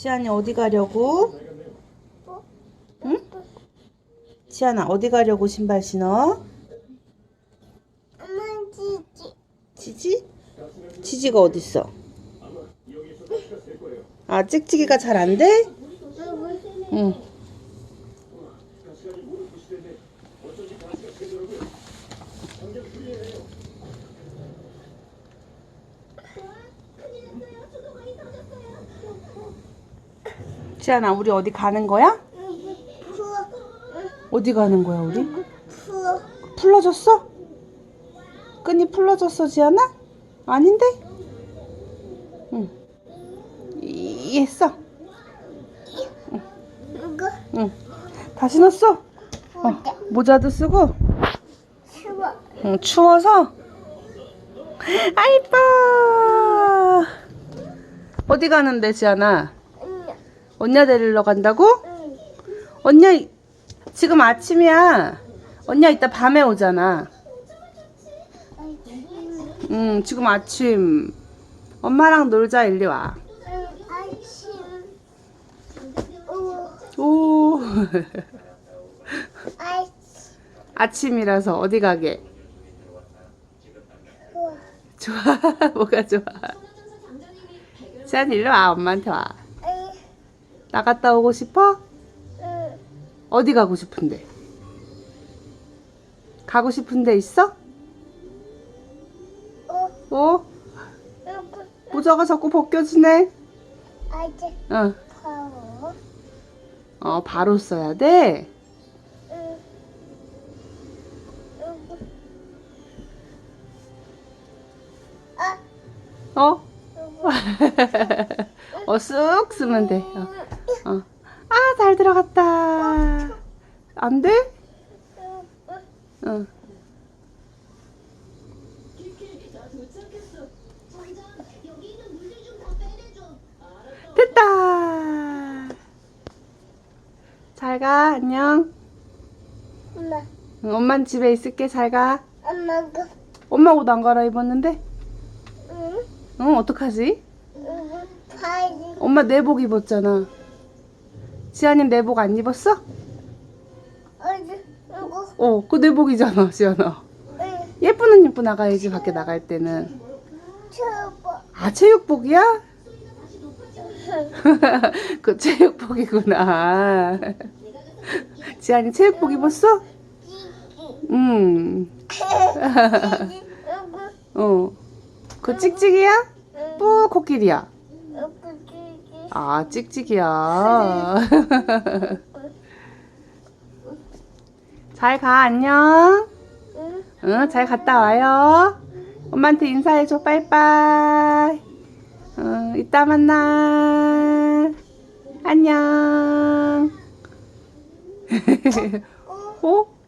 지안이 어디 가려고? 응? 지안아 어디 가려고 신발 신어? 엄마 지지. 지지? 지지가 어딨어? 아 찍찍이가 잘 안 돼? 응. 지안아 우리 어디 가는 거야? 어디 가는 거야 우리? 풀러졌어? 끈이 풀러졌어 지안아? 아닌데? 응. 이, 했어. 이거 응. 다 신었어? 어. 모자도 쓰고. 추워. 응, 추워서. 아 이뻐. 어디 가는데 지안아? 응. 언니야 데리러 간다고? 응. 언니야 이- 지금 아침이야. 언니야 이따 밤에 오잖아. 응 지금 아침. 엄마랑 놀자 일리 와. 아침. 오. 오. 아침. 아침이라서 어디 가게? 좋아. 뭐가 좋아? 지안 일로 와. 엄마한테 와. 응. 나갔다 오고 싶어? 응. 어디 가고 싶은데? 가고 싶은 데 있어? 오. 어? 응. 모자가 자꾸 벗겨지네. 아직 응. 어, 바로 써야 돼. 응. 응. 아. 어? 어, 쑥 쓰면 돼. 어. 어. 아, 잘 들어갔다. 안 돼? 응. 됐다. 잘 가. 안녕. 엄마. 응, 엄만 집에 있을게. 잘 가. 엄마가. 엄마 옷 안 갈아입었는데? 응. 응, 어떡하지? 응. 파이. 엄마 내복 입었잖아. 지아님 내복 안 입었어? 어, 그 내복이잖아, 지아나. 응. 예쁜 옷 입고 나가야지, 밖에 나갈 때는. 아, 체육복이야? 그 체육복이구나. 지안이 체육복 입었어? 응. 어. 그 찍찍이야? 또 코끼리야? 아, 찍찍이야. 잘 가, 안녕. 응, 잘 갔다 와요. 엄마한테 인사해줘, 빠이빠이. 응, 이따 만나. 안녕. 어?